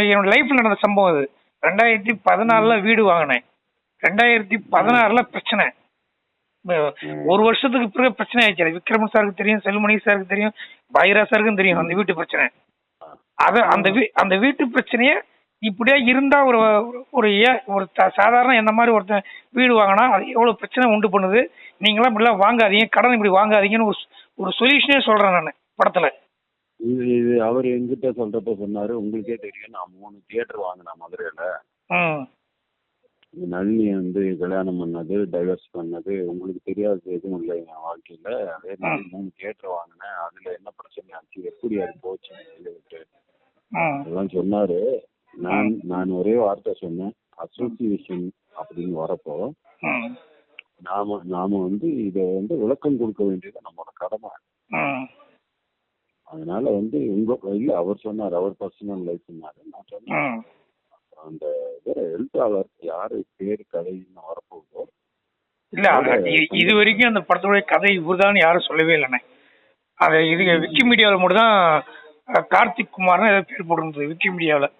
என்னோட லைஃப்ல நடந்த சம்பவம் அது. ரெண்டாயிரத்தி பதினாலுல வீடு வாங்கினேன். ரெண்டாயிரத்தி பதினாறுல பிரச்சனை. ஒரு வருஷத்துக்கு பிறகு பிரச்சனை ஆயிடுச்சு. விக்ரமன் சாருக்கு தெரியும் செல்மணி சாருக்கு தெரியும் பைரா சாருக்கும் தெரியும் அந்த வீட்டு பிரச்சனை. அத அந்த வீ அந்த வீட்டு பிரச்சனைய இப்படியே இருந்தா ஒரு ஒரு ஏ- ஒரு சாதாரண என்ன மாதிரி ஒருத்தன் வீடு வாங்கினா அது எவ்வளவு பிரச்சனை உண்டு பண்ணுது. நீங்களாம் இப்படிலாம் வாங்காதீங்க கடன் இப்படி வாங்காதீங்கன்னு ஒரு ஒரு சொல்யூஷனே சொல்றேன் நான் படத்துல. இது இது அவர் எங்கிட்ட சொல்றப்ப சொன்னாரு உங்களுக்கே தெரியும் நான் மூணு தியேட்டர் வாங்கினேன் மதுரையில. நளினி வந்து கல்யாணம் பண்ணது டைவர்ஸ் பண்ணது உங்களுக்கு தெரியாது எதுவும் இல்லை என் வாழ்க்கையில. அதே மாதிரி மூணு தியேட்டர் வாங்கினேன். அதுல என்ன பிரச்சனை ஆச்சு எப்படி அது ம் அதெல்லாம் சொன்னாரு. நான் நான் ஒரே வார்த்தை சொன்னேன். அசோசியேஷன் அப்படின்னு வரப்போ நாம நாம வந்து இதை வந்து விளக்கம் கொடுக்க வேண்டியது நம்மளோட கடமை. அதனால வந்து உங்க இல்ல அவர் சொன்னார் அவர் பர்சனல் லைஃப் நான் சொன்னேன். அந்த எழுத்தாளர் யாரு பேர் கதைன்னு வரப்போகுதோ இல்ல இது வரைக்கும் அந்த படத்துடைய கதை இவர்தான் யாரும் சொல்லவே இல்லைண்ணே. அது இது விக்கிமீடியாவில் மட்டும் தான் கார்த்திக் குமார்னு ஏதோ பேர் போட்டிருந்தது விக்கிமீடியாவில்